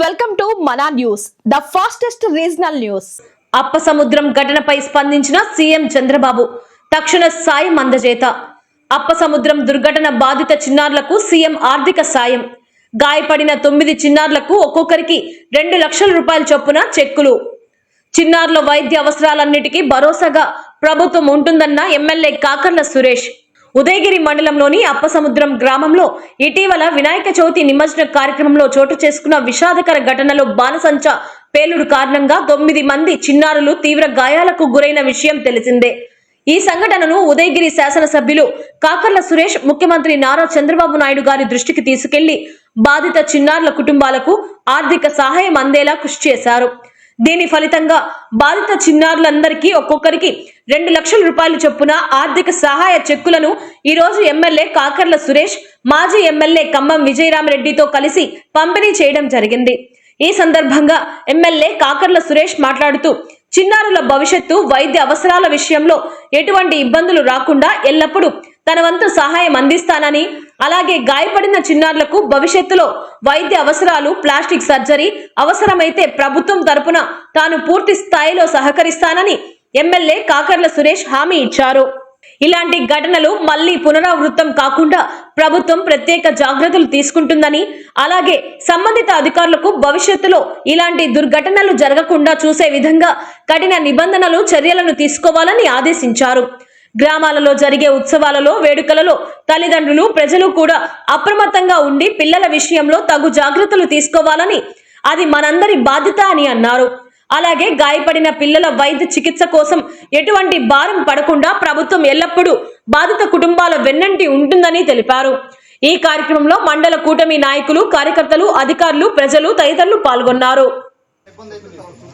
Welcome to Mana news the fastest regional news. Appasamudram ఘటనపై స్పందించిన CM Chandrababu తక్షణ సాయం అందజేత. అప్పసముద్రం దుర్ఘటన బాధిత చిన్నారులకు సీఎం ఆర్థిక సాయం. గాయపడిన తొమ్మిది చిన్నారులకు ఒక్కొక్కరికి రెండు లక్షల రూపాయల చొప్పున చెక్కులు. చిన్నారుల వైద్య అవసరాలన్నిటికీ భరోసాగా ప్రభుత్వం ఉంటుందన్న ఎమ్మెల్యే కాకర్ల సురేష్. ఉదయగిరి మండలంలోని అప్పసముద్రం గ్రామంలో ఇటీవల వినాయక చవితి నిమజ్జన కార్యక్రమంలో చోటు చేసుకున్న విషాదకర ఘటనలో బాణసంచ పేలుడు కారణంగా తొమ్మిది మంది చిన్నారులు తీవ్ర గాయాలకు గురైన విషయం తెలిసిందే. ఈ సంఘటనను ఉదయగిరి శాసనసభ్యులు కాకర్ల సురేష్ ముఖ్యమంత్రి నారా చంద్రబాబు నాయుడు గారి దృష్టికి తీసుకెళ్ళి బాధిత చిన్నారుల కుటుంబాలకు ఆర్థిక సహాయం అందేలా కృషి చేశారు. దీని ఫలితంగా బాధిత చిన్నారులందరికీ ఒక్కొక్కరికి రెండు లక్షల రూపాయలు చొప్పున ఆర్థిక సహాయ చెక్కులను ఈరోజు ఎమ్మెల్యే కాకర్ల సురేష్ మాజీ ఎమ్మెల్యే ఖమ్మం విజయరామరెడ్డితో కలిసి పంపిణీ చేయడం జరిగింది. ఈ సందర్భంగా ఎమ్మెల్యే కాకర్ల సురేష్ మాట్లాడుతూ చిన్నారుల భవిష్యత్తు వైద్య అవసరాల విషయంలో ఎటువంటి ఇబ్బందులు రాకుండా ఎల్లప్పుడూ తన వంతు సహాయం అందిస్తానని అలాగే గాయపడిన చిన్నారులకు భవిష్యత్తులో వైద్య అవసరాలు ప్లాస్టిక్ సర్జరీ అవసరమైతే ప్రభుత్వం తరపున తాను పూర్తి స్థాయిలో సహకరిస్తానని ఎమ్మెల్యే కాకర్ల సురేష్ హామీ ఇచ్చారు. ఇలాంటి ఘటనలు మళ్ళీ పునరావృతం కాకుండా ప్రభుత్వం ప్రత్యేక జాగ్రత్తలు తీసుకుంటుందని అలాగే సంబంధిత అధికారులకు భవిష్యత్తులో ఇలాంటి దుర్ఘటనలు జరగకుండా చూసే విధంగా కఠిన నిబంధనలు చర్యలను తీసుకోవాలని ఆదేశించారు. గ్రామాలలో జరిగే ఉత్సవాలలో వేడుకలలో తల్లిదండ్రులు ప్రజలు కూడా అప్రమత్తంగా ఉండి పిల్లల విషయంలో తగు జాగ్రత్తలు తీసుకోవాలని అది మనందరి బాధ్యత అని అన్నారు. అలాగే గాయపడిన పిల్లల వైద్య చికిత్స కోసం ఎటువంటి భారం పడకుండా ప్రభుత్వం ఎల్లప్పుడూ బాధిత కుటుంబాల వెన్నంటి ఉంటుందని తెలిపారు. ఈ కార్యక్రమంలో మండల కూటమి నాయకులు కార్యకర్తలు అధికారులు ప్రజలు తదితరులు పాల్గొన్నారు.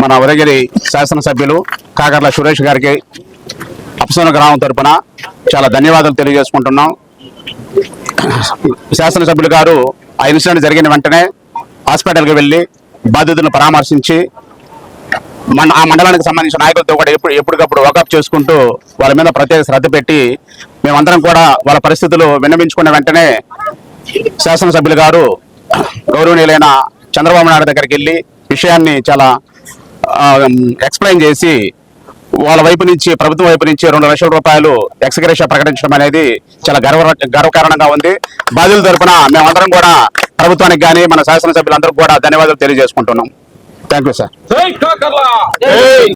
మన ఉదయగిరి శాసనసభ్యులు కాకర్ల సురేష్ గారికి అప్సన గ్రామం తరపున చాలా ధన్యవాదాలు తెలియజేసుకుంటున్నాం. శాసనసభ్యులు గారు ఆ ఇన్సిడెంట్ జరిగిన వెంటనే హాస్పిటల్కి వెళ్ళి బాధితులను పరామర్శించి మన ఆ మండలానికి సంబంధించిన నాయకులతో కూడా ఎప్పుడు ఎప్పటికప్పుడు వాకప్ చేసుకుంటూ వాళ్ళ మీద ప్రత్యేక శ్రద్ధ పెట్టి మేమందరం కూడా వాళ్ళ పరిస్థితులు విన్నవించుకున్న వెంటనే శాసనసభ్యులు గారు గౌరవనీయులైన చంద్రబాబు నాయుడు దగ్గరికి వెళ్ళి విషయాన్ని చాలా ఎక్స్ప్లెయిన్ చేసి వాళ్ళ వైపు నుంచి ప్రభుత్వం వైపు నుంచి రెండు లక్షల రూపాయలు ఎక్స్గ్రేష ప్రకటించడం అనేది చాలా గర్వ గర్వకారణంగా ఉంది. బాధ్యుల తరపున మేమందరం కూడా ప్రభుత్వానికి కానీ మన శాసనసభ్యులందరికీ కూడా ధన్యవాదాలు తెలియజేసుకుంటున్నాం. Thank you sir